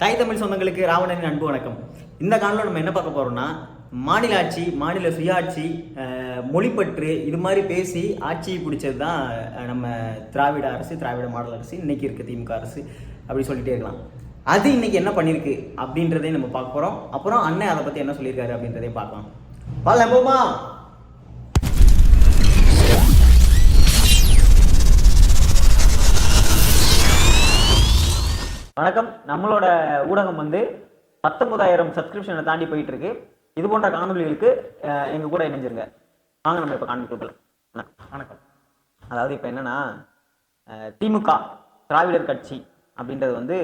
தாய் தமிழ் சொந்தங்களுக்கு ராவணனின் அன்பு வணக்கம். இந்த காலில் நம்ம என்ன பார்க்க போகிறோம்னா மாநில ஆட்சி மாநில சுயாட்சி மொழிப்பற்று இது மாதிரி பேசி ஆட்சி பிடிச்சது தான் நம்ம திராவிட அரசு திராவிட மாடல் அரசு இன்னைக்கு இருக்க திமுக அரசு அப்படி சொல்லிட்டே இருக்கலாம். அது இன்னைக்கு என்ன பண்ணியிருக்கு அப்படின்றதையும் நம்ம பார்க்க போகிறோம் அப்புறம் அண்ணன் அதை பற்றி என்ன சொல்லியிருக்காரு அப்படின்றதையும் பார்க்கலாம். பால் போமா வணக்கம். நம்மளோட ஊடகம் வந்து பத்தொன்பதாயிரம் சப்ஸ்கிரிப்ஷனை தாண்டி போயிட்டு இருக்கு இது போன்ற காணொலிகளுக்கு எங்க கூட இணைஞ்சிருங்க. வாங்க நம்ம இப்போ காணொலிக்குள்ள வணக்கம். அதாவது இப்போ என்னன்னா திமுக திராவிடர் கட்சி அப்படின்றது வந்து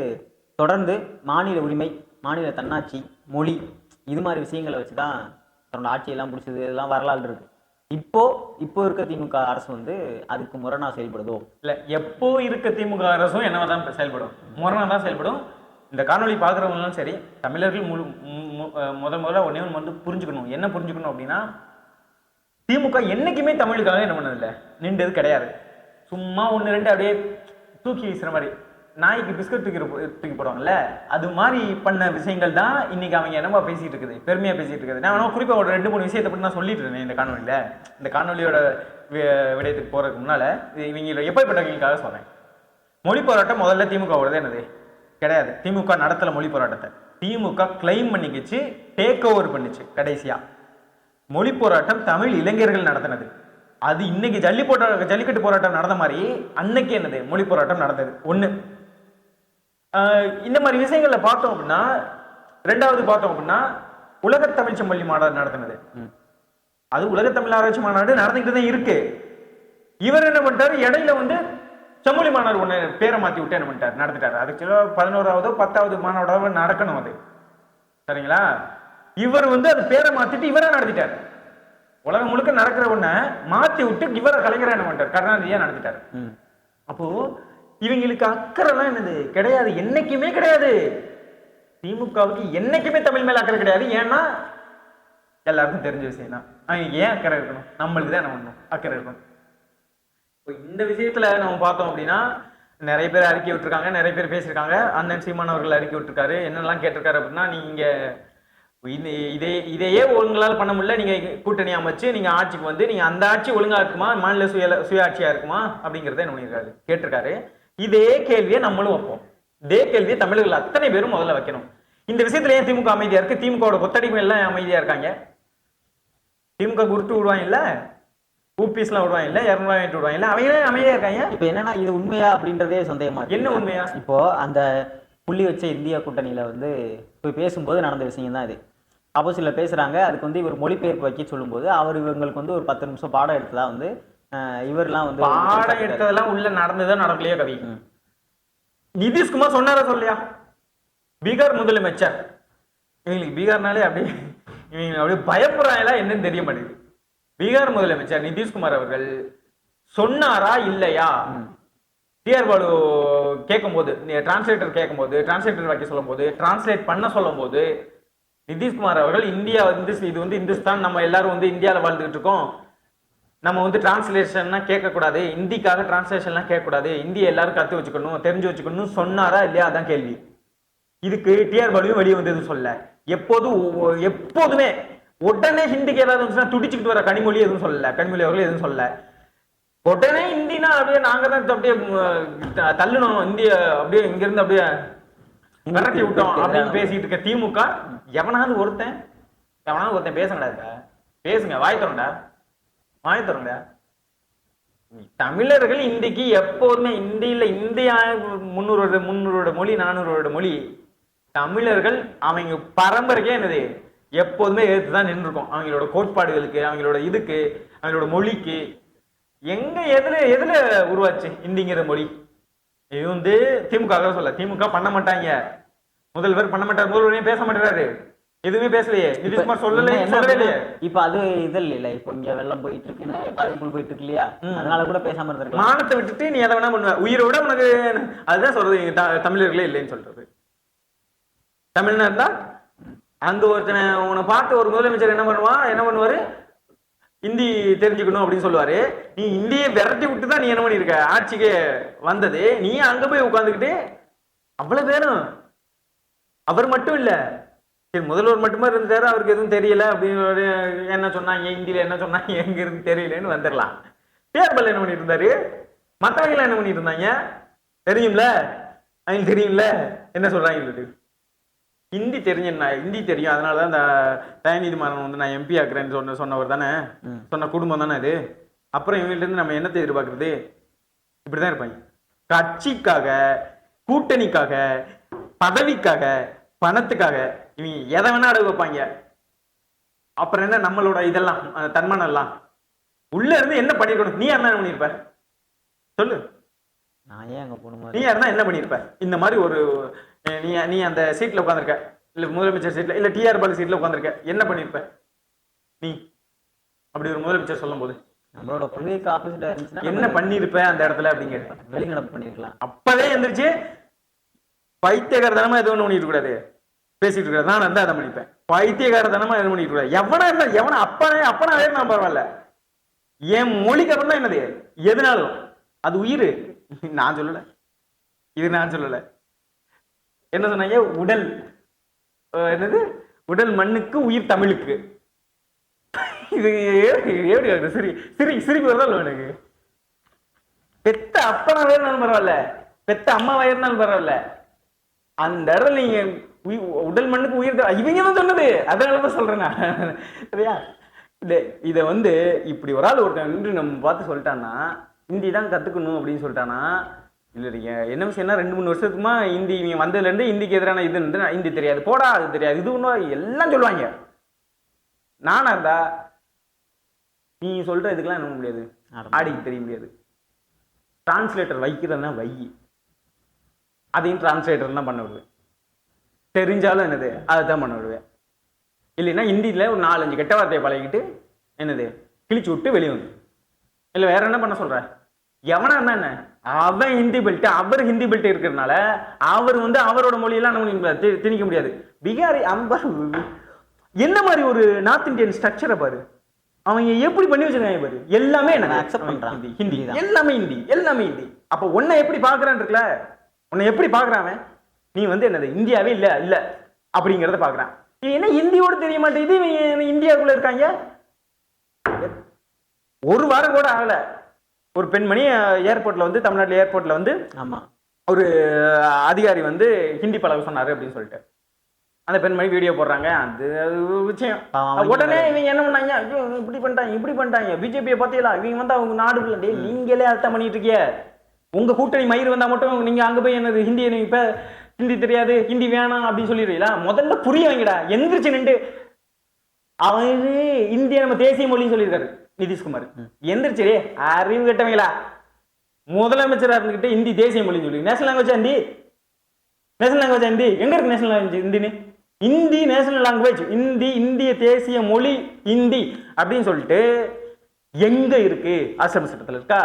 தொடர்ந்து மாநில உரிமை மாநில தன்னாட்சி மொழி இது மாதிரி விஷயங்களை வச்சு தான் தன்னோட ஆட்சியெல்லாம் பிடிச்சது இதெல்லாம் வரலாறு இருக்கு. இப்போ இப்போ இருக்க திமுக அரசு வந்து அதுக்கு முரணா செயல்படுதோ? இல்ல எப்போ இருக்க திமுக அரசும் என்னவா தான் செயல்படும்? முரணா தான் செயல்படும். இந்த காணொலி பார்க்குறவங்களும் சரி தமிழர்கள் முழு மு- முதல்ல ஒன்னே ஒன்று வந்து புரிஞ்சுக்கணும். என்ன புரிஞ்சுக்கணும் அப்படின்னா திமுக என்னைக்குமே தமிழுக்காக என்ன பண்ணதில்லை. நின்றது கிடையாது. சும்மா ஒன்று ரெண்டு அப்படியே தூக்கி வீசுற மாதிரி. நாய்க்கு பிஸ்கட் தூக்கி தூக்கி போடுவாங்கல்ல? அது மாதிரி பண்ண விஷயங்கள் தான் இன்னைக்கு அவங்க என்னமா பேசிட்டு இருக்குது. பெருமையா பேசிட்டு இருக்குது. நான் வேணா குறிப்பா ஒரு ரெண்டு மூணு விஷயத்தை பற்றி நான் சொல்லிட்டு இருந்தேன் இந்த காணொலியில இந்த காணொலியோட விடயத்துக்கு போறதுக்கு முன்னால இவங்க எப்படிப்பட்டவங்களுக்காக சொன்னேன் மொழி போராட்டம் முதல்ல திமுகவோடது என்னது? கிடையாது. திமுக நடத்தல மொழி போராட்டத்தை. திமுக கிளைம் பண்ணிக்கிச்சு டேக் ஓவர் பண்ணிச்சு கடைசியா. மொழி போராட்டம் தமிழ் இளைஞர்கள் நடத்தினது. அது இன்னைக்கு ஜல்லி போட்ட ஜல்லிக்கட்டு போராட்டம் நடந்த மாதிரி அன்னைக்கு என்னது? மொழி போராட்டம் நடந்தது. ஒன்று இந்த மாதிரி விஷயங்கள்ல பார்த்தோம் அப்படின்னா ரெண்டாவது பார்த்தோம் அப்படின்னா உலக தமிழ் செம்மொழி மாநாடு நடத்தினது. அது உலக தமிழ் ஆராய்ச்சி மாநாடு நடந்துகிட்டு தான் இருக்கு. இவர் என்ன பண்ணிட்டாரு? இடையில வந்து செம்மொழி மாநாடு ஒண்ணு பேரை மாத்தி விட்டு என்ன பண்ணிட்டாரு? நடத்திட்டாரு. அதுக்கு பதினோராவதோ பத்தாவது மாநாடாவோ நடக்கணும் அது. சரிங்களா? இவர் வந்து அது பேரை மாத்திட்டு இவரா நடத்திட்டாரு. உலகம் முழுக்க நடக்கிற ஒண்ண மாத்தி விட்டு இவரை கலைஞரா என்ன பண்ணிட்டாரு? கருணாநிதியா நடத்திட்டாரு. அப்போ இவங்களுக்கு அக்கறைலாம் என்னது? கிடையாது. என்னைக்குமே கிடையாது. திமுகவுக்கு என்னைக்குமே தமிழ் மேல அக்கறை கிடையாது. ஏன்னா எல்லாருக்கும் தெரிஞ்ச விஷயம் தான். அவங்க ஏன் அக்கறை இருக்கணும்? நம்மளுக்கு தான் என்ன பண்ணணும்? அக்கறை இருக்கணும். இப்போ இந்த விஷயத்துல நம்ம பார்த்தோம் அப்படின்னா நிறைய பேர் அறிக்கை விட்டுருக்காங்க நிறைய பேர் பேசியிருக்காங்க. அண்ணன் சீமான் அவர்கள் அறிக்கை விட்டுருக்காரு. என்னெல்லாம் கேட்டிருக்காரு அப்படின்னா நீங்க இதே இதையே உங்களால் பண்ண முடியல. நீங்க கூட்டணி அமைச்சு நீங்க ஆட்சிக்கு வந்து நீங்க அந்த ஆட்சி ஒழுங்கா இருக்குமா? மாநில சுய சுயாட்சியா இருக்குமா? அப்படிங்கிறத என்ன பண்ணியிருக்காரு? கேட்டிருக்காரு. இதே கேள்வியை நம்மளும் வைப்போம். இதே கேள்வியை தமிழர்கள் அத்தனை பேரும் முதல்ல வைக்கணும். இந்த விஷயத்துல ஏன் திமுக அமைதியா இருக்கு? திமுகவோட கொத்தடிமை எல்லாம் அமைதியா இருக்காங்க? திமுக உருட்டு விடுவாங்க இல்ல? ஊபிஸ்லாம் விடுவாங்க இல்ல? இரநூறுவா வாங்கிட்டு விடுவாங்க இல்ல? அவங்க ஏன் அமைதியா இருக்காங்க. இப்போ என்னன்னா இது உண்மையா அப்படின்றதே சந்தேகமா. என்ன உண்மையா? இப்போ அந்த புள்ளி வச்ச இந்தியா கூட்டணியில வந்து போய் பேசும்போது நடந்த விஷயம் தான் இது ஆப்போசிட்ல பேசுறாங்க அதுக்கு வந்து இவர் மொழிபெயர்ப்பு வைக்க சொல்லும்போது அவர் இவங்களுக்கு வந்து ஒரு பத்து நிமிஷம் பாடம் எடுத்ததா வந்து இவர்லாம் வந்து பாடம் எடுத்ததெல்லாம் உள்ள நடந்ததோ நடக்கலையோ கவி நிதிஷ்குமார் சொன்னாரா சொல்லையா? பீகார் முதலமைச்சர். இவங்களுக்கு பீகார்னாலே அப்படியே இவங்க அப்படியே பயப்படுறாங்களா என்னன்னு தெரிய மாட்டேங்குது. பீகார் முதலமைச்சர் நிதிஷ்குமார் அவர்கள் சொன்னாரா இல்லையா? டிஆர் பாலு கேட்கும்போது டிரான்ஸ்லேட்டர் கேட்கும்போது டிரான்ஸ்லேட்டர் வைக்க சொல்லும்போது டிரான்ஸ்லேட் பண்ண சொல்லும்போது நிதிஷ்குமார் அவர்கள் இந்தியா வந்து இது வந்து இந்துஸ்தான் நம்ம எல்லாரும் வந்து இந்தியாவில் வாழ்ந்துகிட்டு இருக்கோம். நம்ம வந்து டிரான்ஸ்லேஷன்னா கேட்கக்கூடாது. இந்திக்காக டிரான்ஸ்லேஷன்லாம் கேட்கக்கூடாது. இந்திய எல்லாரும் கற்று வச்சுக்கணும் தெரிஞ்சு வச்சுக்கணும் சொன்னாரா இல்லையா? அதான் கேள்வி. இதுக்கு டிஆர் பாலுவும் வெளியே வந்து எதுவும் சொல்ல எப்போதும் எப்போதுமே உடனே ஹிந்திக்கு ஏதாவது வந்துச்சுன்னா துடிச்சுக்கிட்டு வர கனிமொழி எதுவும் சொல்லல. கனிமொழி அவர்கள் எதுவும் சொல்லல. உடனே இந்தினா அப்படியே நாங்க தான் அப்படியே தள்ளுனோம். இந்திய அப்படியே இங்க இருந்து அப்படியே விரட்டி விட்டோம் அப்படின்னு பேசிட்டு இருக்க திமுக எவனாவது ஒருத்தன் எவனாவது ஒருத்தன் பேசுங்கடா பேசுங்க வாய் தரண்டா வாய் தமிழர்கள் இந்திக்கு எப்போதுமே இந்தியில இந்தியா முன்னூறு வருட முன்னூறு மொழி நானூறு மொழி. தமிழர்கள் அவங்க பரம்பரைக்கே என்னது? எப்போதுமே எதிர்த்து தான் நின்றுருக்கோம். அவங்களோட கோட்பாடுகளுக்கு அவங்களோட இதுக்கு அவங்களோட மொழிக்கு. எங்க எதுல எதுல உருவாச்சு இந்திங்கிற மொழி? இது வந்து திமுக சொல்ல திமுக பண்ண மாட்டாங்க. முதல்வர் பண்ண மாட்டார் முதல்வரையும் பேச மாட்டேறாரு. எதுவுமே பேசலையே. நிதிஷ்குமார் சொல்லல சொல்லவே இல்லையே. இப்ப அது இது இல்ல இப்போ இங்க வெள்ளம் போயிட்டு இருக்கு பாதிப்புகள் போயிட்டு இருக்கு இல்லையா? அதனால கூட பேசாம இருந்திருக்கலாம். மானத்தை விட்டுட்டு நீ எதை வேணா பண்ணுவ. உயிரோட உனக்கு அதுதான் சொல்றது. தமிழர்களே இல்லைன்னு சொல்றது. தமிழ்னா இருந்தா அங்க ஒருத்தனை உன்னை பார்த்து ஒரு முதலமைச்சர் என்ன பண்ணுவான் என்ன பண்ணுவாரு? ஹிந்தி தெரிஞ்சுக்கணும் அப்படின்னு சொல்லுவாரு. நீ இந்தியை விரட்டி விட்டு தான் நீ என்ன பண்ணிருக்க? ஆட்சிக்கு வந்தது. நீ அங்க போய் உட்காந்துக்கிட்டு அவ்வளவு பேரும். அவர் மட்டும் இல்ல. சரி முதல்வர் மட்டுமே இருந்தாரு? அவருக்கு எதுவும் தெரியல அப்படின்னு என்ன சொன்னாங்க? ஹிந்தியில என்ன சொன்னாங்க? எங்க இருந்து தெரியலன்னு வந்துடலாம். டிஆர்பல் என்ன பண்ணிட்டு இருந்தாரு மத்தவங்க என்ன பண்ணிட்டு இருந்தாங்க தெரியும்ல? அவங்களுக்கு தெரியும்ல? என்ன சொல்றாங்க? ஹிந்தி தெரிஞ்சேன் ஹிந்தி தெரியும். அதனால தான் இந்த தயநீதி மாறன் வந்து நான் எம்பி ஆக்குறேன்னு சொன்ன சொன்னவர் தானே. சொன்ன குடும்பம் தானே அது? அப்புறம் இவங்கள்ட்ட இருந்து நம்ம என்னத்தை எதிர்பார்க்கறது? இப்படிதான் இருப்பாங்க. கட்சிக்காக கூட்டணிக்காக பதவிக்காக பணத்துக்காக இவங்க எதை வேணா அடகு வைப்பாங்க. அப்புறம் என்ன நம்மளோட இதெல்லாம் தன்மானம் எல்லாம் உள்ள இருந்து என்ன பண்ணிருக்கணும்? நீ என்ன பண்ணிருப்ப? சொல்லு. நான் ஏன் அங்க போகணும்? நீ இருந்தா என்ன பண்ணிருப்ப? இந்த மாதிரி ஒரு நீ நீ அந்த சீட்ல உட்காந்துருக்க இல்ல முதலமைச்சர் சீட்ல இல்ல டிஆர் பாலு சீட்ல உட்காந்துருக்க என்ன பண்ணிருப்ப? நீ. அப்படி ஒரு முதலமைச்சர் சொல்லும் போது நம்மளோட கொள்கைக்கு ஆப்போசிட்டா இருந்துச்சுன்னா என்ன பண்ணிருப்ப அந்த இடத்துல அப்படிங்கிறது. வெளிநடப்பு பண்ணிருக்கலாம். அப்பவே எந்திரிச்சு பைத்தியகாரத்தனமா எதுவும் பண்ணிட்டு கூடாது பேசிட்டு இருக்காது நான் வந்து அதை பண்ணிப்பேன். பைத்தியகாரத்தனமா எதுவும் பண்ணிட்டு கூடாது எவனா இருந்தா எவனா அப்பனே அப்பனாவே நான் பரவாயில்ல. என் மொழிக்கு அப்புறம் தான் என்னது? எதுனாலும். அது உயிர். நான் சொல்லல. இது நான் சொல்லல. என்ன சொன்னாங்க? உடல். என்னது? உடல் மண்ணுக்கு உயிர் தமிழுக்கு. இது எப்படி வருது? சிரி சிரி சிரிப்பு வருதா எனக்கு பெத்த அப்பனாவே இருந்தாலும் பரவாயில்ல. பெத்த அம்மா இருந்தாலும் பரவாயில்ல. அந்த இடத்துல நீங்க உடல் மண்ணுக்கு உயிர் இவங்க தான் சொன்னது. அதனாலதான் சொல்றேன் நான். சரியா? இத இத வந்து இப்படி ஒரு ஆள் ஒருத்தன் நின்று நம்ம பார்த்து சொல்லிட்டான்னா ஹிந்தி தான் கத்துக்கணும் அப்படின்னு சொல்லிட்டானா இல்ல என்ன விஷயம்னா ரெண்டு மூணு வருஷத்துக்குமா ஹிந்தி இவங்க வந்ததுல இருந்து ஹிந்திக்கு எதிரான இது இருந்து ஹிந்தி தெரியாது. போடா அது தெரியாது. இது ஒன்றும் எல்லாம் சொல்லுவாங்க. நானா இருந்தா நீ சொல்ற இதுக்கெல்லாம் என்ன முடியாது? ஆடிக்கு தெரிய முடியாது. டிரான்ஸ்லேட்டர் வைக்கிறதுனா வை. அதையும் டிரான்ஸ்லேட்டர் தான் பண்ண விடுவேன். தெரிஞ்சாலும் என்னது? அதை தான் பண்ண விடுவேன். இல்லைன்னா ஹிந்தியில் ஒரு நாலஞ்சு கெட்ட வார்த்தையை பழகிட்டு என்னது? கிழிச்சு விட்டு வெளியே வந்து இல்லை வேற என்ன பண்ண சொல்ற? எவனா இருந்தா என்ன? அவன் ஹிந்தி பெல்ட் அவர் ஹிந்தி பெல்ட் இருக்கிறதுனால அவர் வந்து அவரோட மொழியெல்லாம் நம்ம திணிக்க முடியாது. பீகாரி அம்ப என்ன மாதிரி ஒரு நார்த் இந்தியன் ஸ்ட்ரக்சரை பாரு. அவங்க எப்படி பண்ணி வச்சிருக்காங்க பாரு. எல்லாமே என்ன accept பண்றான். ஹிந்தி. எல்லாமே ஹிந்தி எல்லாமே ஹிந்தி. அப்ப உன்னை எப்படி பாக்குறான் இருக்குல்ல? உன்னை எப்படி பாக்குறான் அவன்? நீ வந்து என்னது இந்தியாவே இல்ல இல்ல அப்படிங்கறத பாக்குறான் நீ என்ன ஹிந்தியோட தெரிய மாட்டேங்குது? இவன் இந்தியாவுக்குள்ள இருக்காங்க? ஒரு வாரம் கூட ஆகல. ஒரு பெண்மணி ஏர்போர்ட்ல வந்து தமிழ்நாட்டுல ஏர்போர்ட்ல வந்து ஆமா. ஒரு அதிகாரி வந்து ஹிந்தி பழக சொன்னாரு அப்படின்னு சொல்லிட்டு. அந்த பெண்மணி வீடியோ போடுறாங்க. அது விஷயம். உடனே இவங்க என்ன பண்ணாங்க? ஐயோ இப்படி பண்ணிட்டாங்க இப்படி பண்ணிட்டாங்க. பிஜேபியை பார்த்தீங்களா இவங்க வந்து அவங்க நாடு டேய் நீங்களே அர்த்தம் பண்ணிட்டு இருக்கிய. உங்க கூட்டணி மயிர் வந்தா மட்டும் நீங்க அங்க போய் என்னது ஹிந்தி இப்ப ஹிந்தி தெரியாது ஹிந்தி வேணாம் அப்படின்னு சொல்லிடுறீங்களா? முதல்ல புரிய வைங்கடா. எந்திரிச்சு நின்று அவரு இந்திய நம்ம தேசிய மொழின்னு சொல்லியிருக்காரு நிதிஷ்குமார். எந்திரிச்சு அறிவு கெட்டவங்களா? முதலமைச்சரா இருந்துகிட்டு ஹிந்தி தேசிய மொழின்னு சொல்லி. National language Hindi national language Hindi எங்க இருக்கு நேஷனல் லாங்குவேஜ் ஹிந்தின்னு இந்தி நேஷனல் லாங்குவேஜ் இந்தி இந்திய தேசிய மொழி ஹிந்தி அப்படின்னு சொல்லிட்டு எங்க இருக்கு? ஆசிரம சட்டத்துல இருக்கா?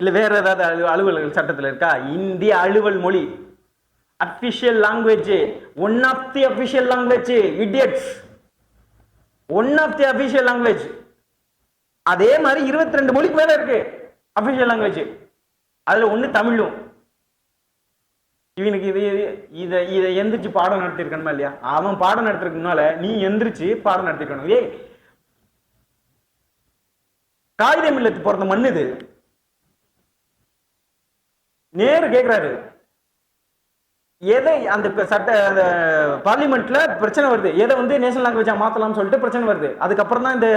இல்லை வேற ஏதாவது அலு அலுவலக சட்டத்தில் இருக்கா? இந்திய அலுவல் மொழி. Official language one of the official language idiots one of the official language அதே மாதிரி இருபத்தி ரெண்டு மொழிக்கு மேலே இருக்கு. அபிஷியல் லாங்குவேஜ் அதில் ஒன்று தமிழும். இவனுக்கு இது இதை இதை எந்திரிச்சு பாடம் நடத்திருக்கணுமா இல்லையா? அவன் பாடம் நடத்திருக்கனால நீ எந்திரிச்சு பாடம் நடத்திருக்கணும். ஏய் காகிதம் இல்லத்து பிறந்த மண் இது நேரு கேக்குறாரு. எதை அந்த சட்ட அந்த பார்லிமெண்ட்ல பிரச்சனை வருது? எதை வந்து நேஷனல் லாங்குவேஜா மாத்தலாம்னு சொல்லிட்டு பிரச்சனை வருது. அதுக்கப்புறம் தான் இந்த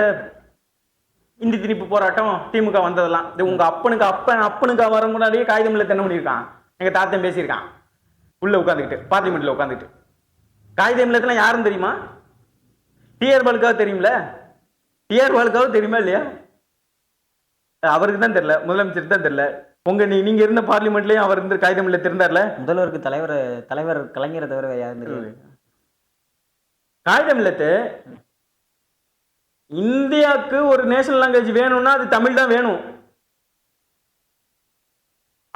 இந்தி திணிப்பு போராட்டம் திமுக வந்ததெல்லாம். இது உங்க அப்பனுக்கு அப்பன் அப்பனுக்கு வர முன்னாடியே காகிதம் என்ன பண்ணியிருக்கான் எங்க தாத்தன் பேசியிருக்கான். உள்ள உட்காந்துக்கிட்டு பார்லிமெண்ட்ல உட்காந்துக்கிட்டு காகிதம் இல்லத்துலாம் யாரும் தெரியுமா? டிஆர் பாலுக்காவது தெரியும்ல? டிஆர் பாலுக்காவது தெரியுமா இல்லையா? அவருக்கு தான் தெரியல முதலமைச்சருக்கு தான் தெரியல. உங்க நீ நீங்க இருந்த பார்லிமெண்ட்லயும் அவர் இருந்து காகிதம் இல்ல இருந்தார்ல முதல்வருக்கு தலைவர் தலைவர் கலைஞரை தவிர தெரியாது காகிதம் இல்லத்து இந்தியாவுக்கு ஒரு நேஷனல் லாங்குவேஜ் வேணும்னா அது தமிழ் தான் வேணும்.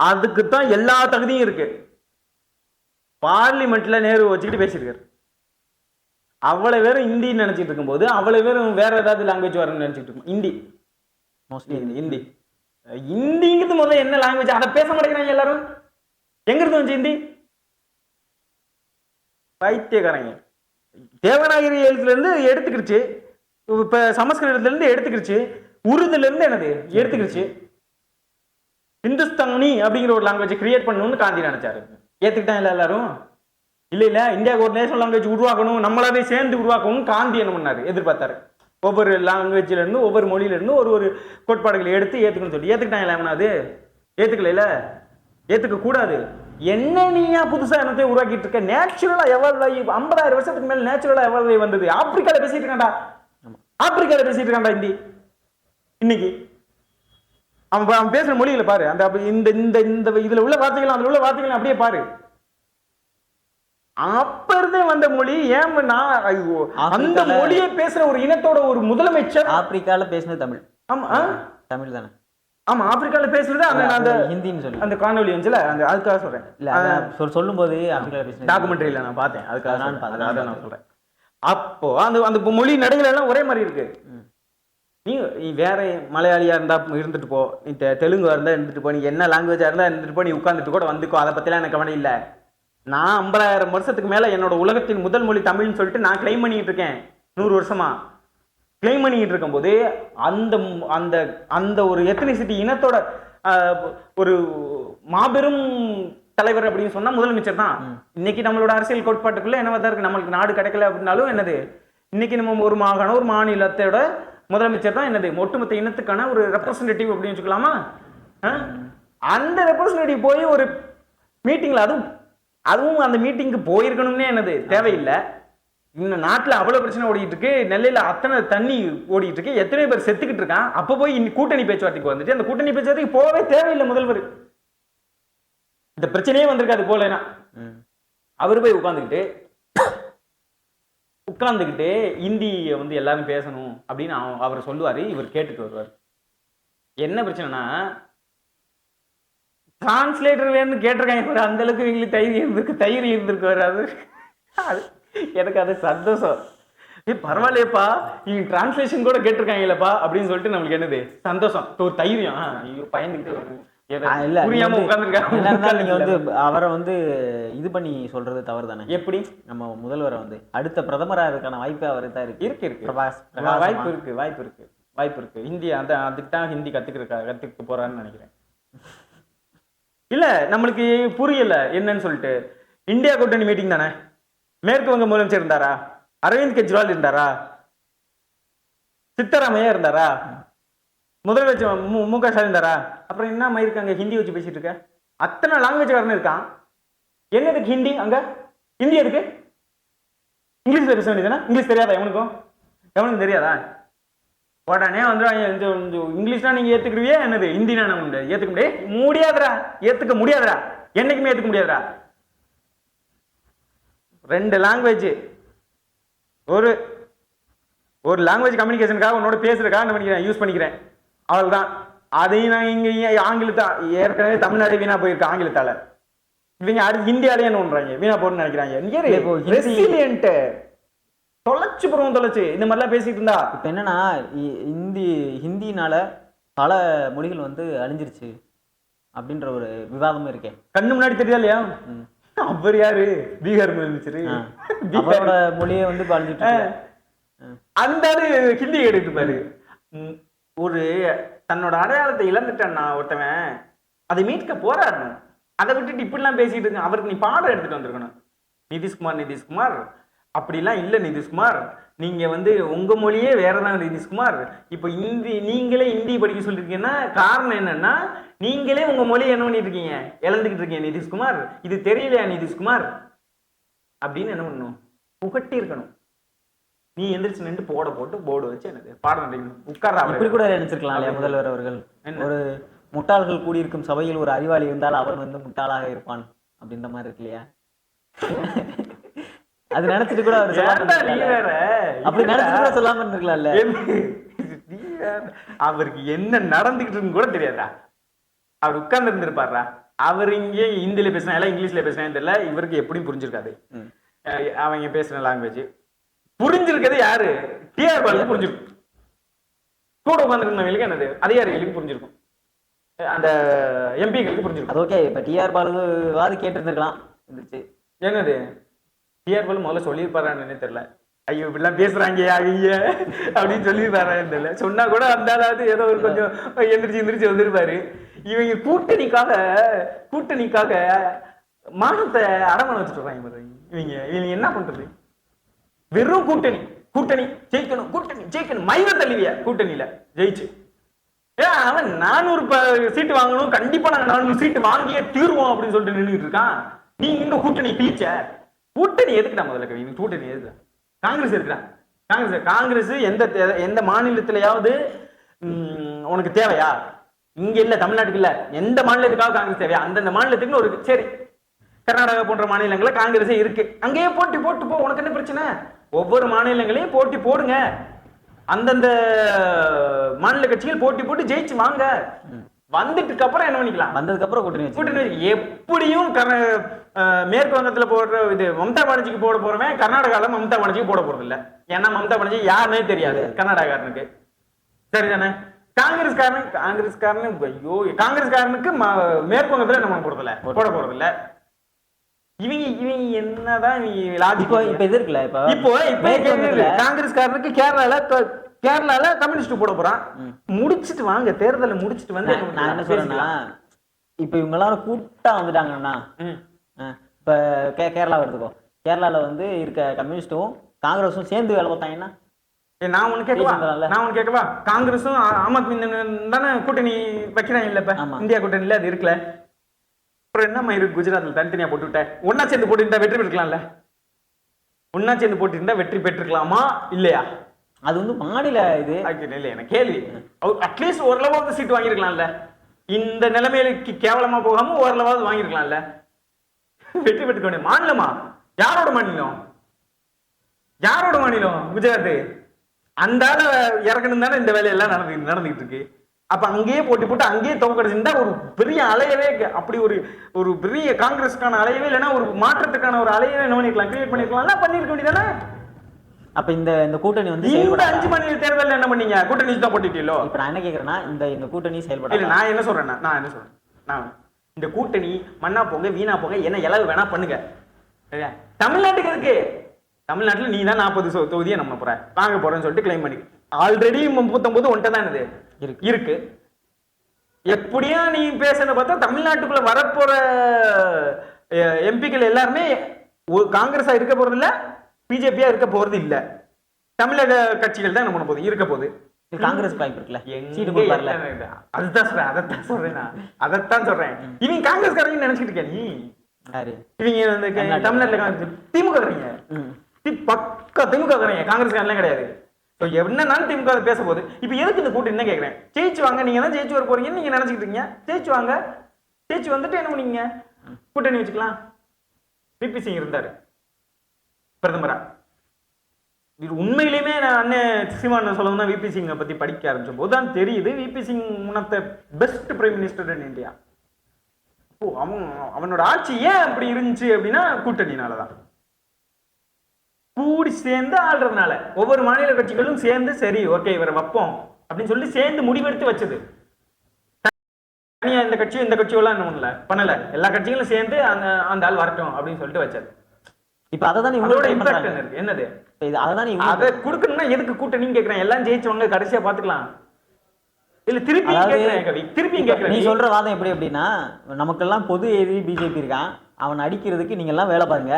அதுக்கு தான் எல்லா தகுதியும் இருக்கு. பார்லிமெண்ட்ல நேரு வச்சுக்கிட்டு பேசியிருக்காரு. அவ்வளவு பேரும் ஹிந்தி நினைச்சிட்டு இருக்கும்போது அவ்வளவு பேரும் வேற ஏதாவது லாங்குவேஜ் வரும்னு நினைச்சிட்டு இருக்கும். ஹிந்தி. மோஸ்ட்லி ஹிந்தி. ஹிந்திங்கிறது முதல்ல என்ன லாங்குவேஜ் அதை பேச மாட்டேங்கிறாங்க எல்லாரும். எங்கிருந்து வந்து ஹிந்தி பைத்தியக்காரங்க. தேவநாகரி எழுத்துலேருந்து எடுத்துக்கிடுச்சு இப்போ சமஸ்கிருதத்துலேருந்து எடுத்துக்கிடுச்சு உருதுலேருந்து என்னது? எடுத்துக்கிடுச்சு ஹிந்துஸ்தானி அப்படிங்கிற ஒரு லாங்குவேஜ் கிரியேட் பண்ணணும்னு காந்தி நினைச்சாரு. ஏற்றுக்கிட்டான் இல்லை எல்லாரும்? இல்லை இல்லை. இந்தியாவுக்கு ஒரு நேஷனல் லாங்குவேஜ் உருவாக்கணும். நம்மளாவே சேர்ந்து உருவாக்கணும்னு காந்தி என்ன பண்ணாரு? எதிர்பார்த்தாரு. ஒவ்வொரு லாங்குவேஜ்ல இருந்து ஒவ்வொரு மொழியில இருந்து ஒரு ஒரு கோட்பாடுகளை எடுத்து ஏத்துக்கணும்னு சொல்லி. ஏத்துக்கிட்டாங்களா எவனாவது ஏத்துக்கல ஏத்துக்க கூடாது. என்ன நீயா புதுசா என்னத்தை உருவாக்கிட்டு இருக்க? நேச்சுரலா எவ்வளவு ஐம்பதாயிரம் வருஷத்துக்கு மேல நேச்சுரலா எவ்வளவு வந்தது. ஆப்பிரிக்கால பேசிட்டு இருக்கான்டா. ஆப்பிரிக்கால பேசிட்டு இருக்கான்டா ஹிந்தி இன்னைக்கு. அவன் அவன் பேசுற மொழியில பாரு. அந்த இந்த இந்த இந்த இதுல உள்ள வார்த்தைகள் அதுல உள்ள வார்த்தைகள் அப்படியே பாரு. அப்ப இருந்தே வந்த மொழி ஏன் நான் அந்த மொழியை பேசுற ஒரு இனத்தோட ஒரு முதலமைச்சர். ஆப்பிரிக்கால பேசினது தமிழ். ஆமா? தமிழ் தானே. ஆமா ஆப்பிரிக்கால பேசுறது அந்த அந்த ஹிந்தின்னு சொல்லி. அந்த காணொலி வந்துச்சுல அந்த அதுக்காக சொல்றேன். இல்ல அதான் சொல் சொல்லும்போது ஆப்பிரிக்கால பேசினது. டாக்குமெண்ட்ரியில நான் பார்த்தேன் அதுக்காக நான். அதான் நான் சொல்றேன். அப்போ அந்த அந்த மொழி நடைகள் எல்லாம் ஒரே மாதிரி இருக்கு. நீ வேற மலையாளியா இருந்தா இருந்துட்டு போ நீ தெலுங்கா இருந்தா இருந்துட்டு போ நீ என்ன லாங்குவேஜா இருந்தா இருந்துட்டு போ நீ உட்கார்ந்துட்டு கூட வந்துக்கோ அதை பத்திலாம் எனக்கு கவனம் இல்ல. நான் ஐம்பதாயிரம் வருஷத்துக்கு மேல என்னோட உலகத்தின் முதல் மொழி தமிழ்னு சொல்லிட்டு நான் கிளைம் பண்ணிட்டு இருக்கேன். நூறு வருஷமா. கிளைம் பண்ணிட்டு இருக்கும்போது அந்த அந்த அந்த ஒரு எத்தனிசிட்டி இனத்தோட ஒரு மாபெரும் தலைவர் அப்படின்னு சொன்னா முதலமைச்சர் தான். இன்னைக்கு நம்மளோட அரசியல் கோட்பாட்டுக்குள்ள என்னவா தான் இருக்கு? நம்மளுக்கு நாடு கிடைக்கல அப்படின்னாலும் என்னது? இன்னைக்கு நம்ம ஒரு மாகாணம் ஒரு மாநிலத்தோட முதலமைச்சர் தான் என்னது? ஒட்டுமொத்த இனத்துக்கான ஒரு ரெப்ரசன்டேட்டிவ் அப்படின்னு வச்சுக்கலாமா? அந்த ரெப்ரசன்டேட்டிவ் போய் ஒரு மீட்டிங்ல அதுவும் அதுவும் அந்த மீட்டிங்க்கு போயிருக்கணும்னே என்னது? தேவையில்லை. இந்த நாட்டுல அவ்வளவு பிரச்சனை ஓடிட்டு இருக்கு நெல்லையில அத்தனை தண்ணி ஓடிட்டு இருக்கு எத்தனை பேர் செத்துக்கிட்டு இருக்கான். அப்ப போய் கூட்டணி பேச்சுவார்த்தைக்கு வந்துட்டு அந்த கூட்டணி பேச்சுவார்த்தைக்கு போகவே தேவையில்லை முதல்வர். இந்த பிரச்சனையே வந்திருக்காது போலனா. அவர் போய் உட்காந்துக்கிட்டு உட்கார்ந்துக்கிட்டு இந்தியை வந்து எல்லாரும் பேசணும் அப்படின்னு அவ- அவர் சொல்லுவாரு இவர் கேட்டுட்டு வருவார். என்ன பிரச்சனைனா டிரான்ஸ்லேட்டர் வேணும்னு கேட்டிருக்காங்க பாரு, அந்த அளவுக்கு எங்களுக்கு தைரியம் இருந்திருக்கு தைரியம் இருந்திருக்கு வராது அது. எனக்கு அது சந்தோஷம். ஏ பரவாயில்லையப்பா நீங்க டிரான்ஸ்லேஷன் கூட கேட்டிருக்காங்களேப்பா அப்படின்னு சொல்லிட்டு நம்மளுக்கு என்னது? சந்தோஷம். ஒரு தைரியம். ஐயோ பயந்துக்கிட்டு புரியாம நீங்க வந்து- நீங்க அவரை வந்து இது பண்ணி சொல்றது தவறு தானே எப்படி? நம்ம முதல்வரை வந்து அடுத்த பிரதமரா இருக்கான வாய்ப்பு அவருக்கு தான் இருக்கு. இருக்கு. வாய்ப்பு இருக்கு வாய்ப்பு இருக்கு. வாய்ப்பு இருக்கு. ஹிந்தி அந்த அதுக்கு தான் ஹிந்தி கத்துக்கிறக்கா கத்துக்க போறான்னு நினைக்கிறேன். இல்லை நம்மளுக்கு புரியல என்னன்னு சொல்லிட்டு. இந்தியா கூட்டணி மீட்டிங் தானே? மேற்கு வங்க முதலமைச்சர் இருந்தாரா? அரவிந்த் கெஜ்ரிவால் இருந்தாரா? சித்தராமையா இருந்தாரா? முதலமைச்சர் மு- மு க ஸ்டாலின் இருந்தாரா? அப்புறம் என்ன இருக்காங்க? ஹிந்தி வச்சு பேசிட்டு இருக்க. அத்தனை லாங்குவேஜ் காரன் இருக்கான். என்னதுக்கு ஹிந்தி அங்க? ஹிந்தி எதுக்கு? இங்கிலீஷ்ல பேச வேண்டியதுன்னா இங்கிலீஷ் தெரியாதா எவனுக்கும் எவனுக்கும் தெரியாதா? உடனே வந்துடுவாங்க இந்த இந்த இங்கிலீஷ்னா நீங்க ஏத்துக்கிடுவியே? என்னது? ஹிந்தினா நம்ம முடியாது ஏத்துக்க முடியாது முடியாதுடா. ஏத்துக்க முடியாதுடா. என்னைக்குமே ஏத்துக்க முடியாதுடா. ரெண்டு லாங்குவேஜ் ஒரு ஒரு லாங்குவேஜ் கம்யூனிகேஷனுக்காக உன்னோட பேசுறதுக்காக நான் பண்ணிக்கிறேன் யூஸ் பண்ணிக்கிறேன். அவ்வளவுதான். அதையும் நான் இங்க ஆங்கிலத்தா ஏற்கனவே தமிழ்நாடு வீணா போயிருக்கு ஆங்கிலத்தால. இவங்க அடுத்து ஹிந்தியாலே என்ன பண்றாங்க? வீணா போறேன்னு நினைக்கிறாங்க. தொலைச்சு போறோம் தொலைச்சு. இந்த மாதிரிலாம் பேசிட்டு இருந்தா. இப்ப என்னன்னா இந்தி ஹிந்தினால பல மொழிகள் வந்து அழிஞ்சிருச்சு அப்படின்ற ஒரு விவாதமும் இருக்கேன் கண்ணு முன்னாடி தெரியுதா இல்லையா. அவர் யாரு? பீகார் முதலமைச்சர். ஆ. பீகார். அவரோட மொழியே வந்து அழிஞ்சிட்டு. அந்த ஹிந்தி கேட்டுட்டு இருப்பாரு ம், ஒரு தன்னோட அடையாளத்தை இழந்துட்டான்னா ஒருத்தவன் அதை மீட்க போராடணும் அதை விட்டுட்டு இப்படிலாம் பேசிட்டு இருக்க அவருக்கு நீ பாடம் எடுத்துட்டு வந்திருக்கணும். நிதிஷ்குமார் நிதிஷ்குமார் அப்படிலாம் இல்ல நிதிஷ்குமார். நீங்க வந்து உங்க மொழியே வேறதான் நிதிஷ்குமார். இப்போ இந்தி நீங்களே ஹிந்தி படிக்க சொல்லிருக்கீங்கன்னா காரணம் என்னன்னா நீங்களே உங்க மொழி என்ன பண்ணிட்டு இருக்கீங்க இழந்துகிட்டு இருக்கீங்க நிதிஷ்குமார். இது தெரியலையா நிதிஷ்குமார்? அப்படின்னு என்ன பண்ணணும்? புகட்டி இருக்கணும் நீ எந்திரிச்சு நின்று போட போட்டு போர்டு வச்சு என்னது பாடம் நடக்கணும். உட்கார்றா இப்படி கூட நினைச்சிருக்கலாம் இல்லையா முதல்வர் அவர்கள்? ஒரு முட்டாள்கள் கூடியிருக்கும் சபையில் ஒரு அறிவாளி இருந்தால் அவர் வந்து முட்டாளாக இருப்பான் அப்படின்ற மாதிரி இருக்கு இல்லையா? அது நினைச்சிட்டு கூட அவர் அப்படி நினைச்சிட்டு கூட சொல்லாம இருந்திருக்கலாம்ல. அவருக்கு என்ன நடந்துகிட்டு கூட தெரியாதா அவர் உட்கார்ந்து இருந்திருப்பாரா அவர் இங்கே ஹிந்தில பேசினா எல்லாம் இங்கிலீஷ்ல பேசினா தெரியல? இவருக்கு எப்படியும் புரிஞ்சிருக்காது. அவங்க பேசுன லாங்குவேஜ் புரிஞ்சிருக்கிறது யாரு? டிஆர் பாலுக்கு புரிஞ்சிருக்கும் கூட உட்காந்துருந்தவங்களுக்கு என்னது? அதிகாரிகளுக்கு புரிஞ்சிருக்கும். அஹ் அந்த எம்பிகளுக்கு புரிஞ்சிருக்கும். அது ஓகே இப்ப டிஆர் பாலுவாது கேட்டிருந்திருக்கலாம். இருந்துச்சு என்னது? டிஆர்பிஎல் முதல்ல சொல்லியிருப்பாரான்னு தெரியல. ஐயோ இப்படிலாம் பேசுறாங்க அவங்க அப்படின்னு சொல்லியிருப்பாரான்னு தெரியல. சொன்னா கூட அந்த அளவுக்கு ஏதோ ஒரு கொஞ்சம் எந்திரிச்சு எந்திரிச்சு வந்திருப்பாரு. இவங்க கூட்டணிக்காக கூட்டணிக்காக மானத்தை அடமான வச்சுட்டு இவங்க. இவங்க என்ன பண்றது? வெறும் கூட்டணி கூட்டணி ஜெயிக்கணும் கூட்டணி ஜெயிக்கணும். மயில தள்ளுவிய? கூட்டணியில. ஜெயிச்சு. ஏன் அவன் நானூறு ப- சீட்டு வாங்கணும் கண்டிப்பா நாங்க நானூறு சீட்டு வாங்கியே தீர்வோம் அப்படின்னு சொல்லிட்டு நின்றுட்டு இருக்கான். நீ இந்த கூட்டணி கிழிச்ச கூட்டணி எதுக்குடா முதல்ல கவி? கூட்டணி எதுக்கு காங்கிரஸ் இருக்குடா. காங்கிரஸ் காங்கிரஸ் எந்த தே- எந்த மாநிலத்திலையாவது உனக்கு தேவையா? இங்க இல்ல தமிழ்நாட்டுக்கு இல்ல. எந்த மாநிலத்துக்காக காங்கிரஸ் தேவையா? அந்தந்த மாநிலத்துக்குன்னு ஒரு சரி. கர்நாடகா போன்ற மாநிலங்கள்ல காங்கிரஸே இருக்கு. அங்கேயே போட்டி போட்டு போ உனக்கு என்ன பிரச்சனை? ஒவ்வொரு மாநிலங்களையும் போட்டி போடுங்க. அந்தந்த மாநில கட்சிகள் போட்டி போட்டு ஜெயிச்சு வாங்க. வந்துட்டுக்கு அப்புறம் என்ன பண்ணிக்கலாம்? வந்ததுக்கு அப்புறம் கூட்டணி கூட்டணி எப்படியும் மேற்கு வங்கத்துல போடுற இது மம்தா பானர்ஜிக்கு போட போறவன் கர்நாடகால மம்தா பானர்ஜிக்கு போட போறது இல்ல ஏன்னா மம்தா பானர்ஜி யாருன்னே தெரியாது கர்நாடகாரனுக்கு. சரிதானே? காங்கிரஸ்காரன் காங்கிரஸ்காரன் ஐயோ காங்கிரஸ்காரனுக்கு மேற்கு வங்கத்துல நம்ம போடுறது இல்ல போட போறது இல்ல இவங்க இவங்க என்னதான் இவங்க லாஜிக் இப்போ இது இருக்குல்ல இப்போ இப்போ காங்கிரஸ்காரனுக்கு கேரளால கேரளால கம்யூனிஸ்ட் போட போறான். முடிச்சிட்டு வாங்க தேர்தலை முடிச்சிட்டு வந்து நான் என்ன சொல்றேன்னா இப்போ இவங்க எல்லாரும் கூட்டா வந்துட்டாங்கன்னா இப்ப கே கேரளாவை எடுத்துக்கோ. கேரளால வந்து இருக்க கம்யூனிஸ்டும் காங்கிரஸும் சேர்ந்து வேலை பார்த்தாங்கன்னா நான் ஒண்ணு கேட்கவா. நான் ஒண்ணு கேட்கவா? காங்கிரஸும் ஆம் ஆத்மி தானே கூட்டணி வைக்கிறாங்க இல்ல இப்ப. இந்தியா கூட்டணியில அது இருக்குல்ல அப்புறம் என்னம்மா இருக்கு? குஜராத்ல தனித்தனியா போட்டு விட்ட ஒன்னா சேர்ந்து போட்டு இருந்தா வெற்றி பெற்றுக்கலாம்ல ஒன்னா சேர்ந்து போட்டு இருந்தா வெற்றி பெற்றுக்கலாமா இல்லையா? அது வந்து மாநில இது. அது இல்ல எனக்கு கேள்வி. அட்லீஸ்ட் ஓரளவாவது சீட் வாங்கியிருக்கலாம்ல. இந்த நிலைமையிலுக்கு கேவலமா போகாம ஓரளவாவது வாங்கியிருக்கலாம்ல. வெற்றி பெற்றுக்க வேண்டிய மாநிலமா? யாரோட மாநிலம்? யாரோட மாநிலம் குஜராத்? அந்த ஆள இறக்கணும் தானே இந்த வேலையெல்லாம் நடந்து நடந்துகிட்டு இருக்கு அப்ப அங்கேயே போட்டி போட்டு அங்கேயே துவக்கடிச்சிருந்தா ஒரு பெரிய அலையவே அப்படி ஒரு ஒரு பெரிய காங்கிரஸ்க்கான அலையவே இல்லைன்னா ஒரு மாற்றத்துக்கான ஒரு அலையவே என்ன பண்ணிருக்கலாம் கிரியேட் பண்ணிருக்கலாம்ல? பண்ணிருக்க வேண்டியதானே அப்ப இந்த இந்த கூட்டணி வந்து இந்த அஞ்சு மாநில தேர்தல்ல என்ன பண்ணீங்க? கூட்டணி தான் போட்டிட்டீங்களோ? இப்ப நான் என்ன கேக்குறேன்னா இந்த இந்த கூட்டணி செயல்பட நான் என்ன சொல்றேன்னா நான் என்ன சொல்றேன்? நான் இந்த கூட்டணி மண்ணா போங்க வீணா போங்க என்ன இலவு வேணா பண்ணுங்க. தமிழ்நாட்டுக்கு இருக்கு தமிழ்நாட்டுல நீ தான் நாற்பது தொகுதியை நம்ம போற. வாங்க போறேன்னு சொல்லிட்டு கிளைம் பண்ணி ஆல்ரெடி முப்பத்தொன்பது ஒன்ட்ட தான் இது. இருக்கு. எப்படியா நீ பேசுன பார்த்தா தமிழ்நாட்டுக்குள்ள வரப்போற எம்பிக்கள் எல்லாருமே காங்கிரஸா இருக்க போறது இல்ல பிஜேபியா இருக்க போறது இல்ல. தமிழக கட்சிகள் தான் என்ன பண்ண போகுது? இருக்க போகுது. காங்கிரஸ் வாய்ப்பு இருக்குல்ல? எங்க சீட்டு கொடுப்பார்ல என்ன- அதுதான் சொல்றேன் அதைத்தான் சொல்றேன் நான். அதைத்தான் சொல்றேன். இவங்க காங்கிரஸ்காரங்க நினைச்சிட்டு இருக்க நீ? இவங்க இந்த க- தமிழ்நாட்டுல. திமுக. பக்கா திமுக காரங்க காங்கிரஸ்காரலாம் கிடையாது என்னன்னாலும் திமுக பேச போகுது. இப்போ எதுக்கு இந்த கூட்டணி தான் கேட்குறேன் ஜெயிச்சு வாங்க நீங்க தான் ஜெயிச்சு வர போறீங்கன்னு நீங்க நினைச்சிட்டு இருக்கீங்க. ஜெயிச்சு வாங்க. ஜெயிச்சு வந்துட்டு என்ன பண்ணீங்க கூட்டணி வச்சுக்கலாம். பிபி சிங் இருந்தாரு. பிரதமரா? இது உண்மையிலுமே நான் அண்ணன் சீமான் சொல்லணும் தான் விபி சிங்கை பற்றி படிக்க ஆரம்பிச்ச போது தான் தெரியுது. VP Singh உனத்த of the best prime minister in India ஓ அவன் அவனோட ஆட்சி ஏன் அப்படி இருந்துச்சு அப்படின்னா கூட்டணினால தான். கூடி சேர்ந்து ஆள்றதுனால. ஒவ்வொரு மாநில கட்சிகளும் சேர்ந்து சரி ஓகே இவரை வைப்போம் அப்படின்னு சொல்லி சேர்ந்து முடிவெடுத்து வச்சது. தனியாக இந்த கட்சி இந்த கட்சியெல்லாம் என்ன பண்ணல பண்ணலை. எல்லா கட்சிகளும் சேர்ந்து அந்த அந்த ஆள் வரட்டும் அப்படின்னு சொல்லிட்டு வச்சது. இப்ப அதை தானே அதோட இவங்க இம்பாக்ட் இருக்கு என்னது? இது அதை தானே இவங்க அதை கொடுக்கணும்னா எதுக்கு கூட்டணின்னு கேக்குறேன் எல்லாம் ஜெயிச்சவங்க கடைசியா பாத்துக்கலாம். இல்ல திருப்பி திருப்பி நீ சொல்ற வாதம் எப்படி அப்படின்னா நமக்கெல்லாம் பொது எதிரி பிஜேபி இருக்கான். அவன் அடிக்கிறதுக்கு நீங்க எல்லாம் வேலை பாருங்க.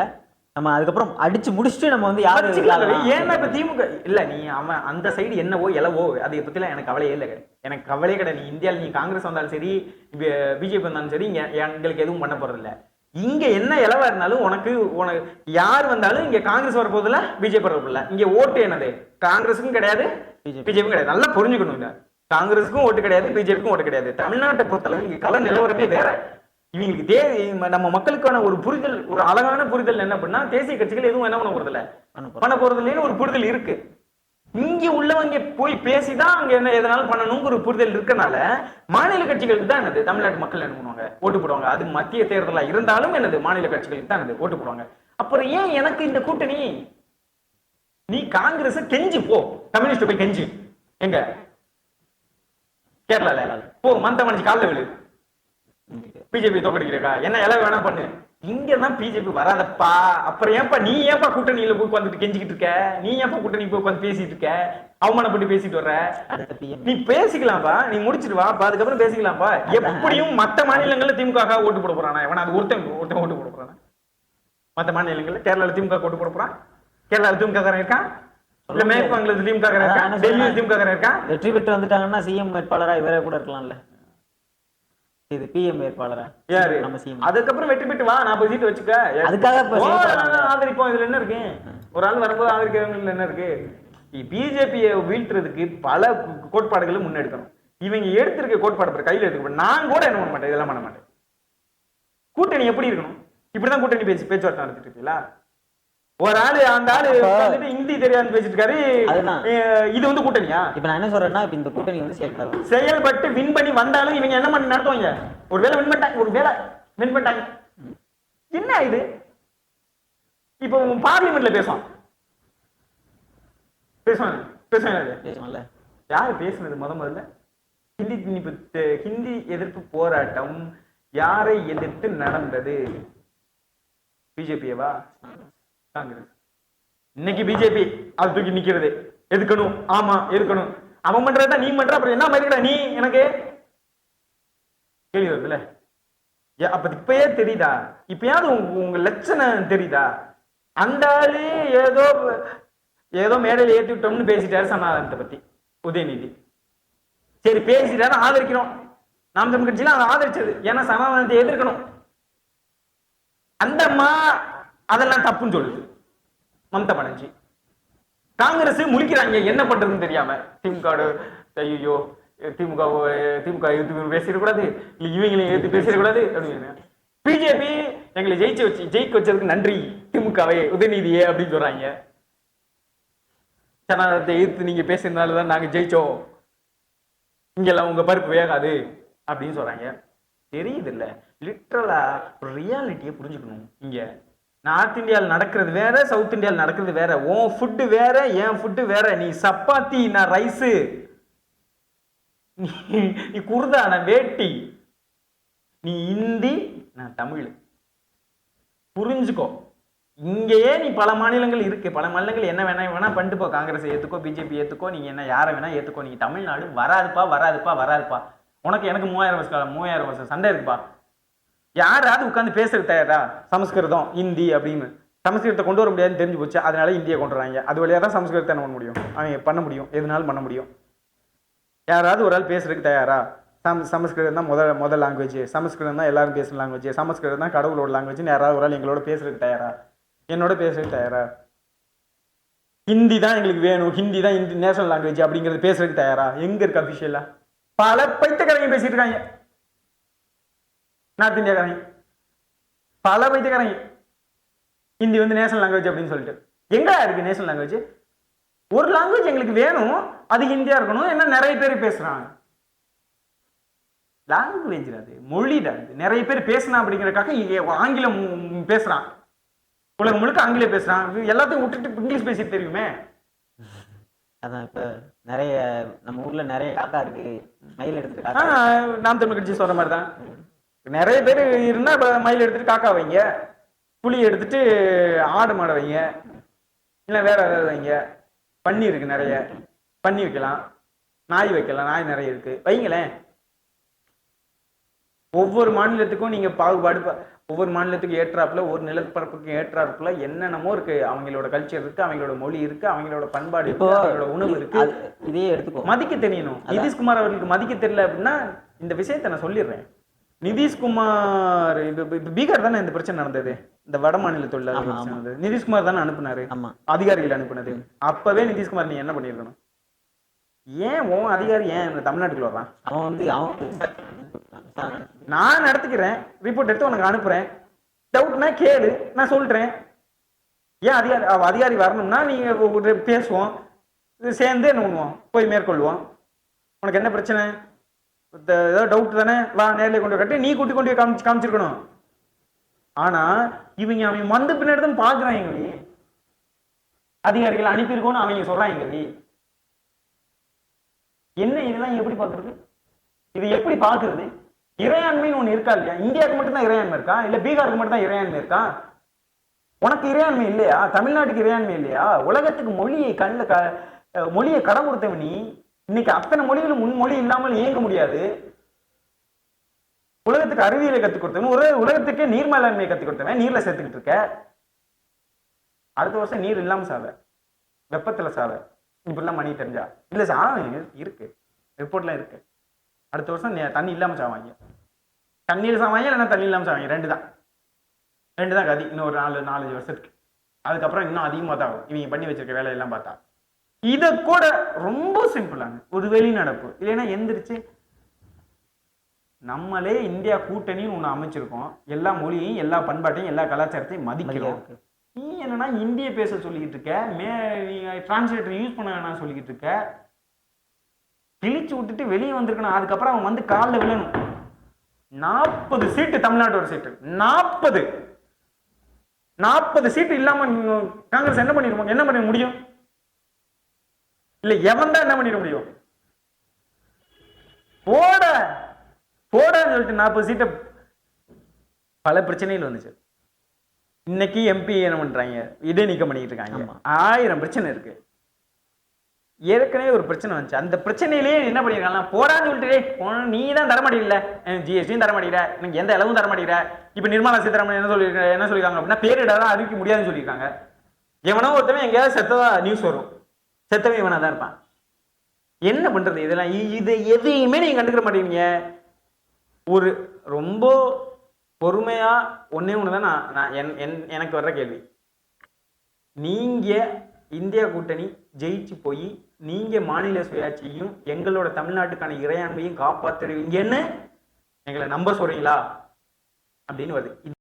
நம்ம அதுக்கப்புறம் அடிச்சு முடிச்சுட்டு நம்ம வந்து யாரு வச்சுக்கலாம் கவி. விளையாடலாம். ஏன்னா இப்ப திமுக இல்ல நீ அவன் அந்த சைடு என்னவோ எலவோ அதை பத்திலாம் எனக்கு கவலையே இல்லை எனக்கு கவலையே கிடையாது. நீ இந்தியாவில் நீ காங்கிரஸ் வந்தாலும் சரி பிஜேபி வந்தாலும் சரி எங்களுக்கு எதுவும் பண்ண போறது இல்ல இங்க என்ன இலவா இருந்தாலும் உனக்கு உனக்கு யார் வந்தாலும் இங்க காங்கிரஸ் வர போதில்ல பிஜேபி வர போதில்ல இங்க ஓட்டு என்னது? காங்கிரஸுக்கும் கிடையாது BJP. பிஜேபி கிடையாது. நல்லா புரிஞ்சுக்கணும் இத. காங்கிரஸுக்கும் ஓட்டு கிடையாது பிஜேபிக்கும் ஓட்டு கிடையாது. தமிழ்நாட்டை பொறுத்தளவு இங்க கள நிலவரமே வேற. இவங்களுக்கு தே நம்ம மக்களுக்கான ஒரு புரிதல் ஒரு அழகான புரிதல் என்ன பண்ணா தேசிய கட்சிகள் எதுவும் என்ன பண்ண போறது இல்ல பண்ண போறது. பண்ண போறது இல்லைன்னு ஒரு புரிதல் இருக்கு. இங்க உள்ளவங்க போய் பேசிதான் அங்க என்ன எதனாலும் பண்ணணுங்கிற ஒரு புரிதல் இருக்கனால மாநில கட்சிகளுக்கு தான் என்னது? தமிழ்நாட்டு மக்கள் என்ன பண்ணுவாங்க? ஓட்டு போடுவாங்க. அது மத்திய தேர்தலா இருந்தாலும் என்னது? மாநில கட்சிகளுக்கு தான் என்னது? ஓட்டு போடுவாங்க. அப்புறம் ஏன் எனக்கு இந்த கூட்டணி? நீ காங்கிரஸ் கெஞ்சி போ. கம்யூனிஸ்ட் போய் கெஞ்சி. எங்க? கேரளால போ. மந்த மனுச்சு காலில் விழு. பிஜேபி தோக்கடிக்கிறக்கா என்ன எல்லாம் வேணா பண்ணு. இங்க தான் பிஜேபி வராதப்பா. அப்புறம் ஏன்பா நீ ஏன்பா கூட்டணியில போய் உட்காந்துட்டு கெஞ்சிக்கிட்டு இருக்க? நீ ஏன்பா கூட்டணி போய் உட்காந்து பேசிட்டு இருக்க? அவமானப்பட்டு பேசிட்டு வர்ற? நீ பேசிக்கலாம்ப்பா. நீ முடிச்சிட்டு வாப்பா அதுக்கப்புறம் பேசிக்கலாம்ப்பா. எப்படியும் மத்த மாநிலங்கள்ல திமுக ஓட்டு போட போறானா? இவன் அது ஒருத்தன் ஒருத்தன் ஓட்டு போட போறானா? மத்த மாநிலங்கள்ல கேரளால திமுக ஓட்டு போட போறான்? கேரளால திமுக காரன் இருக்கான் இல்ல மேற்கு வங்கத்துல திமுக காரன் இருக்கான் டெல்லியில. திமுக காரன் இருக்கான் வெற்றி பெற்று வந்துட்டாங்கன்னா சிஎம் வேட்பாளரா இவரே கூட இருக்கலாம்ல. இது பிஎம் வேட்பாளரா? யாரு? நம்ம சிஎம் அதுக்கப்புறம் வெற்றி பெற்று வா நாற்பது சீட்டு வச்சுக்க. அதுக்காக ஆதரிப்போம் இதுல என்ன இருக்கு? ஒரு ஆள் வரும்போது ஆதரிக்கிறவங்க என்ன இருக்கு? பிஜேபியை வீழ்த்துறதுக்கு பல கோட்பாடுகளை முன்னெடுக்கணும். இவங்க எடுத்திருக்க கோட்பாடு பாரு, கையில எடுத்துக்க நான் கூட என்ன பண்ண மாட்டேன் இதெல்லாம் பண்ண மாட்டேன். கூட்டணி எப்படி இருக்கணும்? இப்படிதான் கூட்டணி பேச்சு பேச்சுவார்த்தை நடத்திட்டு இருக்கீங்களா? ஒரு ஆளு அந்த ஆளு ஹிந்தி தெரியாதுன்னு பேசிட்டு இருக்காரு இது வந்து கூட்டணியா? இப்ப நான் என்ன சொல்றேன்னா இப்ப இந்த கூட்டணி வந்து செயல்படாது செயல்பட்டு வின் பண்ணி வந்தாலும் இவங்க என்ன பண்ணி நடத்துவாங்க? ஒரு வேலை வின் பண்ணிட்டாங்க ஒரு வேலை வின் பண்ணிட்டாங்க. என்ன இது? இப்போ பார்லிமெண்ட்ல பேசுவான். பேசுவாங்க பேசுவாங்க பேசுவோம்ல யாரு பேசுனது முத முதல்ல? ஹிந்தி திணிப்பு ஹிந்தி எதிர்ப்பு போராட்டம் யாரை எதிர்த்து நடந்தது? பிஜேபியவா? காங்கிரஸ் இன்னைக்கு பிஜேபி அது தூக்கி நிக்கிறது. எதுக்கணும்? ஆமா எதுக்கணும்? அவன் பண்றதா நீ பண்ற. அப்புறம் என்ன மாதிரி நீ எனக்கு கேள்வி வருதுல்ல? அப்ப இப்பயே தெரியுதா? இப்பயாவது உங்க உங்க லட்சணம் தெரியுதா? அந்த ஆளு ஏதோ ஏதோ மேடையில ஏத்தி விட்டோம்னு பேசிட்டாரு சனாதனத்தை பத்தி. உதயநிதி. சரி பேசிட்டாரு ஆதரிக்கிறோம் நாம் தமிழ் கட்சியில அதை ஆதரிச்சது. ஏன்னா சனாதனத்தை எதிர்க்கணும். அந்த அம்மா அதெல்லாம் தப்புன்னு சொல்லுது மம்தா பானர்ஜி. காங்கிரஸ் முழிக்கிறாங்க என்ன பண்றதுன்னு தெரியாம. திமுக ஐயோ திமுக திமுக எதிர்த்து பேசிடக்கூடாது இல்ல இவங்களையும் எதிர்த்து பேசிடக்கூடாது அப்படின்னு. பிஜேபி எங்களை ஜெயிச்சு வச்சு ஜெயிக்க வச்சதுக்கு நன்றி. திமுகவே உதயநிதியே அப்படின்னு சொல்றாங்க. ஜனநாயகத்தை எதிர்த்து நீங்க பேசுறதுனால தான் நாங்க ஜெயிச்சோம். இங்கெல்லாம் உங்க பருப்பு வேகாது அப்படின்னு சொல்றாங்க. தெரியுது இல்ல. லிட்ரலா ரியாலிட்டியை புரிஞ்சுக்கணும் இங்க. நார்த் இந்தியாவில் நடக்கிறது வேற சவுத் இந்தியாவில் நடக்கிறது வேற. உன் ஃபுட்டு வேற என் ஃபுட்டு வேற. நீ சப்பாத்தி நான் ரைஸு நீ நீ குர்தா நான் வேட்டி. நீ இந்தி நான் தமிழ். புரிஞ்சுக்கோ. இங்கேயே நீ பல மாநிலங்கள் இருக்கு. பல மாநிலங்கள் என்ன வேணா வேணா பண்ணிட்டு போ. காங்கிரஸ் ஏத்துக்கோ பிஜேபி ஏத்துக்கோ. நீங்க என்ன யாரை வேணா ஏத்துக்கோ. நீங்க தமிழ்நாடு வராதுப்பா வராதுப்பா வராதுப்பா. உனக்கு எனக்கு மூவாயிரம் வருஷம் மூவாயிரம் வருஷம் சண்டை இருக்குப்பா. யாராவது உட்காந்து பேசுறது தயாரா? சமஸ்கிருதம் ஹிந்தி அப்படின்னு. சமஸ்கிருதத்தை கொண்டு வர முடியாதுன்னு தெரிஞ்சு போச்சு. அதனால இந்தியை கொண்டு வராங்க. அது வழியா தான் சமஸ்கிருதத்தை என்ன பண்ண முடியும்? அவங்க பண்ண முடியும். எதுனாலும் பண்ண முடியும். யாராவது ஒரு ஆள் பேசுறதுக்கு தயாரா? சம் சமஸ்கிருதம் தான் முதல் முதல் லாங்குவேஜ் சமஸ்கிருதம் தான் எல்லாரும் பேசுகிற லாங்குவேஜ் சமஸ்கிருதம் தான் கடவுளோட லாங்குவேஜ் யாராவது ஒரு ஆள் எங்களோட பேசுறதுக்கு தயாரா? என்னோட பேசுறதுக்கு தயாரா? ஹிந்தி தான் எங்களுக்கு வேணும். ஹிந்தி தான் இந்தி நேஷனல் லாங்குவேஜ் அப்படிங்கிறது பேசுறதுக்கு தயாரா? எங்க இருக்கு அபிஷியலா பல பைத்தியக்காரங்க பேசிட்டு இருக்காங்க. நார்த் இந்தியாக்காரங்க பல பைத்தியக்காரங்க ஹிந்தி வந்து நேஷனல் லாங்குவேஜ் அப்படின்னு சொல்லிட்டு. எங்க இருக்கு நேஷனல் லாங்குவேஜ் ஒரு லாங்குவேஜ் எங்களுக்கு வேணும் அது ஹிந்தியா இருக்கணும் என்ன நிறைய பேர் பேசுறாங்க. லாங்குவேஜ் அது மொழிடா அது. நிறைய பேர் பேசினா அப்படிங்கறதுக்காக இங்க ஆங்கிலம் பேசுறான். உலகம் முழுக்க ஆங்கிலம் பேசுறான். எல்லாத்தையும் விட்டுட்டு இங்கிலீஷ் பேசி தெரியுமே. அதான் இப்ப நிறைய நம்ம ஊர்ல நிறைய காக்கா இருக்கு. மயில் காக்கா நாம் தமிழ் கட்சி சொல்ற மாதிரி தான் நிறைய பேர் இருந்தா இப்ப மயில் எடுத்துட்டு காக்கா வைங்க புலி எடுத்துட்டு ஆடு மாடை வைங்க இல்ல வேற ஏதாவது வைங்க பன்னி இருக்கு நிறைய. பன்னி வைக்கலாம். நாய் வைக்கலாம். நாய் நிறைய இருக்கு. வைங்களேன். ஒவ்வொரு மாநிலத்துக்கும் நீங்க பாகுபாடு ஒவ்வொரு மாநிலத்துக்கும் ஏற்றாப்புல ஒரு நிலப்பரப்புக்கும் ஏற்றாப்புல என்னென்னமோ இருக்கு. அவங்களோட கல்ச்சர் இருக்கு அவங்களோட மொழி இருக்கு அவங்களோட பண்பாடு இருக்கு அவங்களோட உணவு இருக்கு. இதையே எடுத்துக்கோ மதிக்க தெரியணும். நிதிஷ்குமார் அவர்களுக்கு மதிக்க தெரியல அப்படின்னா இந்த விஷயத்தை நான் சொல்லிடுறேன். நிதிஷ்குமார் இது பீகார் தானே இந்த பிரச்சனை நடந்தது? இந்த வட மாநில தொழிலாளர் நிதிஷ்குமார் தானே அனுப்புனாரு. அதிகாரிகள் அனுப்புனது. அப்பவே நிதிஷ்குமார் நீ என்ன பண்ணிருக்கணும் ஏன் உன் அதிகாரி ஏன் தமிழ்நாட்டுக்குள்ள வர்றான்? அவன் வந்து அவன் நான் நடத்திக்கிறேன் ரிப்போர்ட் எடுத்து உனக்கு அனுப்புறேன். டவுட்னா கேளு. நான் சொல்றேன். ஏன் அதிகாரி அதிகாரி வரணும்னா நீங்க பேசுவோம். சேர்ந்து என்ன பண்ணுவோம்? போய் மேற்கொள்வோம். உனக்கு என்ன பிரச்சனை? ஏதோ டவுட் தானே? வா நேரில் கொண்டு கட்டி நீ கூட்டி கொண்டு போய் காமிச்சு காமிச்சிருக்கணும். ஆனா இவங்க அவங்க வந்த பின்னாடி தான் பாக்குறாங்க அதிகாரிகள் அனுப்பியிருக்கோன்னு அவங்க சொல்றாங்க என்ன இதெல்லாம் எப்படி பாக்குறது இது எப்படி பாக்குறது இறையாண்மைன்னு ஒண்ணு இருக்கா இல்லையா? இந்தியாவுக்கு மட்டும்தான் இறையாண்மை இருக்கா? இல்ல பீகாருக்கு மட்டும்தான் இறையாண்மை இருக்கா? உனக்கு இறையாண்மை இல்லையா? தமிழ்நாட்டுக்கு இறையாண்மை இல்லையா? உலகத்துக்கு மொழியை கண்ணில் க மொழியை கடன் நீ. இன்னைக்கு அத்தனை மொழிகளும் முன்மொழி இல்லாமல் இயங்க முடியாது. உலகத்துக்கு அறிவியலை கற்றுக் கொடுத்தவன் ஒரு உலகத்துக்கே நீர் மேலாண்மையை கற்றுக் கொடுத்தவன் நீர்ல சேர்த்துக்கிட்டு இருக்க. அடுத்த வருஷம் நீர் இல்லாம சாவ. வெப்பத்துல சாவ. இப்படிலாம் மணி தெரிஞ்சா இல்ல சார் இருக்கு. ரிப்போர்ட்லாம் இருக்கு. அடுத்த வருஷம் தண்ணி இல்லாம சாவாங்க தண்ணீர் சாவாங்க இல்லைன்னா தண்ணி இல்லாம சாவாங்க ரெண்டு தான். ரெண்டு தான் கதி. இன்னும் ஒரு நாலு நாலஞ்சு வருஷத்துக்கு. அதுக்கப்புறம் இன்னும் அதிகமாக தான் ஆகும். இவங்க பண்ணி வச்சிருக்க வேலையெல்லாம் பார்த்தா. இதை கூட ரொம்ப சிம்பிளாங்க ஒரு வெளிநடப்பு இல்லைன்னா எந்திரிச்சு நம்மளே இந்தியா கூட்டணின்னு ஒன்று அமைச்சிருக்கோம். எல்லா மொழியையும் எல்லா பண்பாட்டையும் எல்லா கலாச்சாரத்தையும் மதிக்கிறோம். நீ என்னன்னா இந்திய பேச சொல்லிக்கிட்டு இருக்க. மே நீ டிரான்ஸ்லேட்டர் யூஸ் பண்ண வேணாம் சொல்லிக்கிட்டு இருக்க. கிழிச்சு விட்டுட்டு வெளியே வந்திருக்கணும். அதுக்கப்புறம் அவன் வந்து காலில் விழணும். நாற்பது சீட்டு தமிழ்நாட்டோட சீட்டு. நாற்பது நாற்பது சீட்டு இல்லாம நீங்க காங்கிரஸ் என்ன பண்ணிருப்பாங்க என்ன பண்ண முடியும்? இல்ல எவன் தான் என்ன பண்ணிட முடியும்? போட போடான்னு சொல்லிட்டு நாற்பது சீட்டை பல பிரச்சனைகள் வந்துச்சு. இன்னைக்கு எம்பி என்ன பண்றாங்க? இடைநீக்கம் பண்ணிட்டு இருக்காங்க. ஆயிரம் பிரச்சனை இருக்கு. ஏற்கனவே ஒரு பிரச்சனை வந்துச்சு. அந்த பிரச்சனையிலேயே என்ன பண்ணிருக்காங்கன்னா போடான்னு சொல்லிட்டு "டேய், போன நீ தான் தரமாட்டீங்கல்ல ஜிஎஸ்டியும் தரமாட்டேங்கிற. எனக்கு எந்த அளவும் தரமாட்டேங்கிற. இப்ப நிர்மலா சீதாராமன் என்ன சொல்லி என்ன சொல்லிருக்காங்க அப்படின்னா பேரிடாதான் அறிவிக்க முடியாதுன்னு சொல்லியிருக்காங்க எவனோ ஒருத்தவன் எங்கேயாவது செத்ததா நியூஸ் வரும். செத்தவன் இவனாக தான் இருப்பான். என்ன பண்றது இதெல்லாம்? இது எதையுமே நீங்க கண்டுக்கிற மாட்டேங்கிறீங்க ஒரு ரொம்ப பொறுமையா ஒன்று தான் நான் நான் என்- என்- எனக்கு வர்ற கேள்வி. நீங்க இந்தியா கூட்டணி ஜெயிச்சு போய் நீங்க மாநில சுயாட்சியையும் எங்களோட தமிழ்நாட்டுக்கான இறையாண்மையும் காப்பாற்றுவீங்கன்னு எங்களை நம்ப சொல்றீங்களா? அப்படின்னு வருது.